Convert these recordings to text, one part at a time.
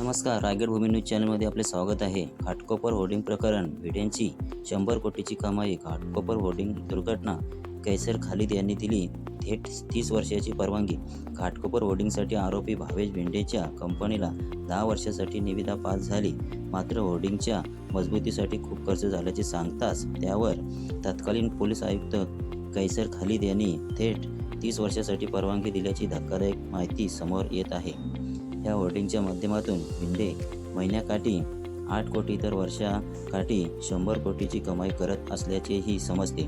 नमस्कार रायगड भूमी न्यूज चॅनलमध्ये आपले स्वागत आहे. घाटकोपर होर्डिंग प्रकरण भिडेंची शंभर कोटीची कमाई घाटकोपर होर्डिंग दुर्घटना कैसर खालिद यांनी दिली थेट तीस वर्षाची परवानगी. घाटकोपर होर्डिंगसाठी आरोपी भावेश भिंडेच्या कंपनीला दहा वर्षासाठी निविदा पास झाली. मात्र होर्डिंगच्या मजबूतीसाठी खूप खर्च झाल्याचे सांगताच त्यावर तत्कालीन पोलीस आयुक्त कैसर खालिद यांनी थेट तीस वर्षासाठी परवानगी दिल्याची धक्कादायक माहिती समोर येत आहे. या होर्डिंगच्या माध्यमातून भिंडे महिन्याकाठी आठ कोटी तर वर्षाकाठी शंभर कोटीची कमाई करत असल्याचेही समजते.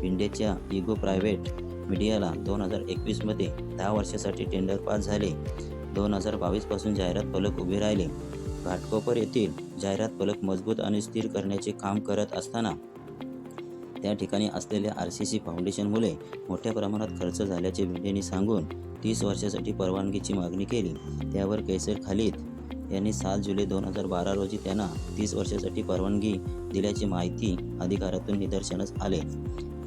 भिंडेच्या इगो प्रायव्हेट मीडियाला दोन हजार एकवीसमध्ये दहा वर्षासाठी टेंडर पास झाले. दोन हजार बावीसपासून जाहिरात फलक उभे राहिले. घाटकोपर येथील जाहिरात फलक मजबूत आणि स्थिर करण्याचे काम करत असताना त्या ठिकाणी असलेल्या आर सी सी फाउंडेशनमुळे मोठ्या प्रमाणात खर्च झाल्याचे भिंडेंनी सांगून तीस वर्षासाठी परवानगीची मागणी केली. त्यावर कैसर खालीद यांनी सात जुलै दोन हजार बारा रोजी त्यांना तीस वर्षासाठी परवानगी दिल्याची माहिती अधिकारातून निदर्शनास आले.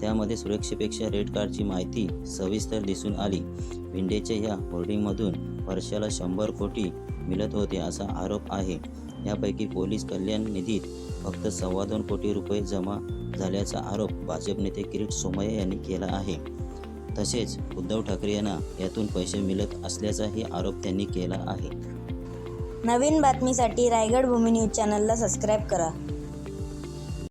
त्यामध्ये सुरक्षेपेक्षा रेड कार्डची माहिती सविस्तर दिसून आली. भिंडेच्या या होर्डिंगमधून वर्षाला शंभर कोटी मिळत होते असा आरोप आहे. यापैकी पोलीस कल्याण निधीत फक्त सव्वा दोन कोटी रुपये जमा झाल्याचा आरोप भाजप नेते किरीट सोमय्या यांनी केला आहे. तसेच उद्धव ठाकरे यांना यातून पैसे मिळत असल्याचाही आरोप त्यांनी केला आहे. नवीन बातमीसाठी रायगड भूमी न्यूज चॅनलला सबस्क्राईब करा.